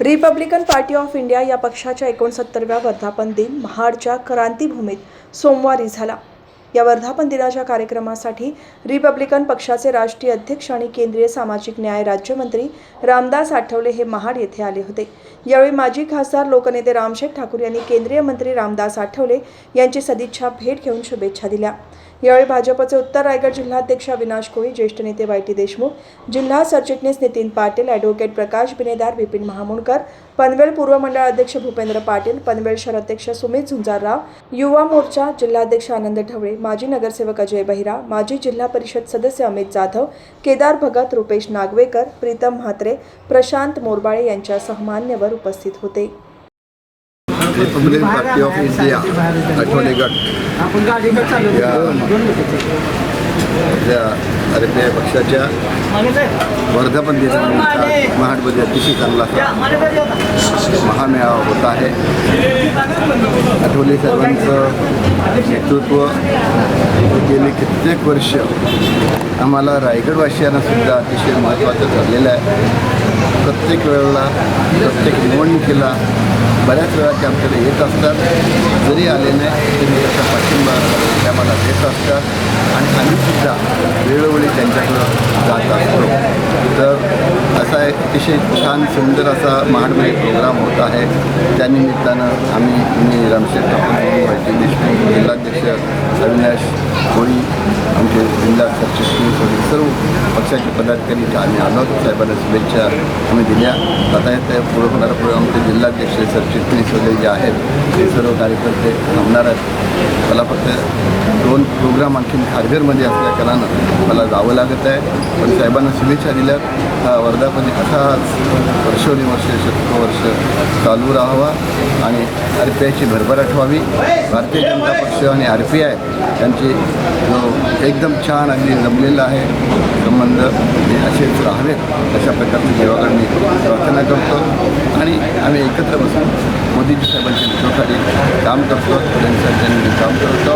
Republican Party of India या पक्षाच्या एकोणसत्तरव्या वर्धापन दिन महाडच्या क्रांतीभूमीत सोमवारी झाला. या वर्धापन दिनाच्या कार्यक्रमासाठी रिपब्लिकन पक्षाचे राष्ट्रीय अध्यक्ष आणि केंद्रीय सामाजिक न्याय राज्यमंत्री रामदास आठवले हे महाड येथे आले होते. यावेळी माजी खासदार लोकनेते रामशेठ ठाकूर यांनी केंद्रीय मंत्री रामदास आठवले यांची सदिच्छा भेट घेऊन शुभेच्छा दिल्या. यावेळी भाजपचे उत्तर रायगड जिल्हाध्यक्ष अविनाश कोळी ज्येष्ठ नेते वाय टी देशमुख जिल्हा सरचिटणीस नितीन पाटील ॲडव्होकेट प्रकाश बिनेदार विपिन महामुणकर पनवेल पूर्व मंडळ अध्यक्ष भूपेंद्र पाटील पनवेल शहर अध्यक्ष सुमित झुंजारराव युवा मोर्चा जिल्हाध्यक्ष आनंद ढवळे माजी नगरसेवक अजय बहिरा माजी जिल्हा परिषद सदस्य अमित जाधव केदार भगत रुपेश नागवेकर प्रीतम म्हात्रे प्रशांत मोरबाळे यांच्यासह मान्यवर उपस्थित होते. Republican Party of India Athawale गट आपण गाडीकडे चालू या या आर पी आय पक्षाच्या वर्धापन दिनानिमित्त महाडमध्ये अतिशय चांगला महामेळावा होत आहे. आठवले सर्वांचं नेतृत्व गेली कित्येक वर्ष आम्हाला रायगडवासियांना सुद्धा अतिशय महत्त्वाचं ठरलेलं आहे. प्रत्येक वेळेला प्रत्येक निवडणुकीला बऱ्याच वेळा ते आमच्याकडे येत असतात. जरी आले नाही तरी त्याचा पाठिंबा ते देत असतात. आणि आम्ही सुद्धा वेळोवेळी त्यांच्याकडं जात असतो. तर असा एक अतिशय छान सुंदर असा महाडमय प्रोग्राम होत आहे. त्यानिमित्तानं आम्ही मी रामशेठ जिल्हाध्यक्ष अविनाश कोळी आमचे जिल्हा सरचिटणीस वगैरे सर्व पक्षाचे पदाधिकारी इथे आम्ही आलो साहेबांना शुभेच्छा आम्ही दिल्या. आता त्या पुढे होणारा पुढे आमचे जिल्हाध्यक्ष सरचिटणीस वगैरे जे आहेत ते सर्व कार्यकर्ते थांबणार आहेत. मला फक्त दोन प्रोग्राम आणखीन खारघरमध्ये असल्या कारणानं मला जावं लागत आहे. पण साहेबांना शुभेच्छा दिल्या हा वर्धापन असाच वर्षोनिवर्ष शतकवर्ष चालू राहावा आणि आर पी आयची भरभराट व्हावी. भारतीय जनता पक्ष आणि आर पी आय यांची जो एकदम छान अगदी जमलेला आहे संबंध हे असेच राहावेत अशा प्रकारची देवाकडे मी प्रार्थना करतो. आणि आम्ही एकत्र बसून मोदीजी साहेबांच्या नेतृत्वाखाली काम करतो. त्यांनी काम करतो.